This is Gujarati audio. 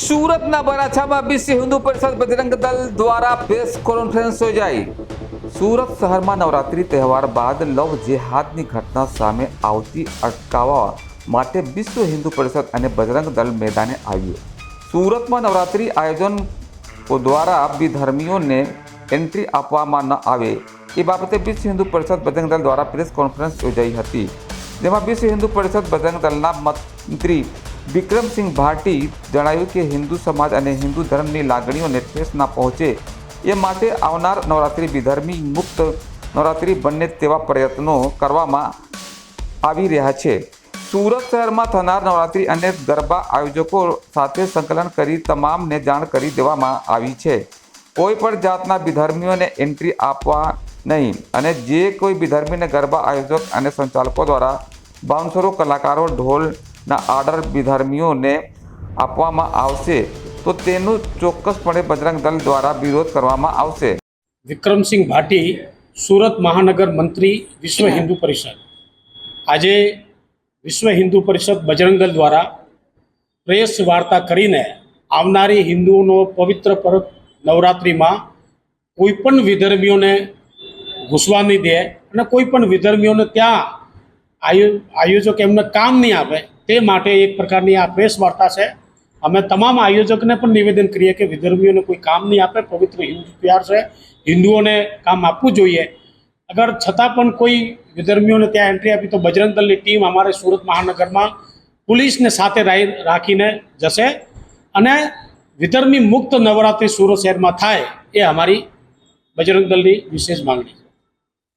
સુરતના બરાછામાં બીસી હિન્દુ પરિષદ બજરંગ દળ દ્વારા પ્રેસ કોન્ફરન્સ યોજાઈ. સુરત શહેરમાં નવરાત્રી તહેવાર બાદ લવ જેહાદની ઘટના સામે આવતી અટકાવવા માટે વિશ્વ હિન્દુ પરિષદ અને બજરંગ દળ મેદાને આવ્યું. સુરતમાં નવરાત્રી આયોજન દ્વારા વિધર્મીઓને એન્ટ્રી આપવામાં ન આવે એ બાબતે વિશ્વ હિન્દુ પરિષદ બજરંગ દળ દ્વારા પ્રેસ કોન્ફરન્સ યોજાઈ હતી. જેમાં વિશ્વ હિન્દુ પરિષદ બજરંગ દળના મંત્રી વિક્રમસિંહ ભાટી જણાવ્યું કે હિન્દુ સમાજ અને હિન્દુ ધર્મની લાગણીઓને ઠેસ ના પહોંચે એ માટે આવનાર નવરાત્રિ વિધર્મી મુક્ત નવરાત્રિ બને તેવા પ્રયત્નો કરવામાં આવી રહ્યા છે. સુરત શહેરમાં થનાર નવરાત્રિ અને ગરબા આયોજકો સાથે સંકલન કરી તમામને જાણ કરી દેવામાં આવી છે. કોઈ પણ જાતના વિધર્મીઓને એન્ટ્રી આપવા નહીં અને જે કોઈ વિધર્મીને ગરબા આયોજક અને સંચાલકો દ્વારા બાઉન્સરો, કલાકારો ઢોલના આર્ડર વિધર્મીઓને આપવામાં આવશે, તો તેનું ચોક્કસપણે બજરંગ દળ દ્વારા વિરોધ કરવામાં આવશે. વિક્રમસિંહ ભાટી, સુરત મહાનગર મંત્રી, વિશ્વ હિન્દુ પરિષદ. આજે વિશ્વ હિન્દુ પરિષદ બજરંગ દળ દ્વારા પ્રેસ વાર્તા કરીને આવનારી હિન્દુઓનો પવિત્ર પર્વ નવરાત્રિમાં કોઈ પણ વિધર્મીઓને ઘૂસવા નહીં દે અને કોઈ પણ વિધર્મીઓને ત્યાં આયો, આયોજક એમને કામ નહીં આપે. તે માટે એક પ્રકારની આ પ્રેસ વાર્તા છે. અમે તમામ આયોજકને પણ નિવેદન કરીએ કે વિધર્મીઓને કોઈ કામ નહીં આપે, પવિત્ર હિન્દુ તહેવાર છે. હિન્દુઓને કામ આપવું જોઈએ. અગર છતાં પણ કોઈ વિધર્મીઓને ત્યાં એન્ટ્રી આપી તો બજરંગ દળની ટીમ અમારે સુરત મહાનગરમાં પોલીસને સાથે રાખીને જશે અને વિધર્મી મુક્ત નવરાત્રિ સુરત શહેરમાં થાય એ અમારી બજરંગ દળની વિશેષ માંગણી છે.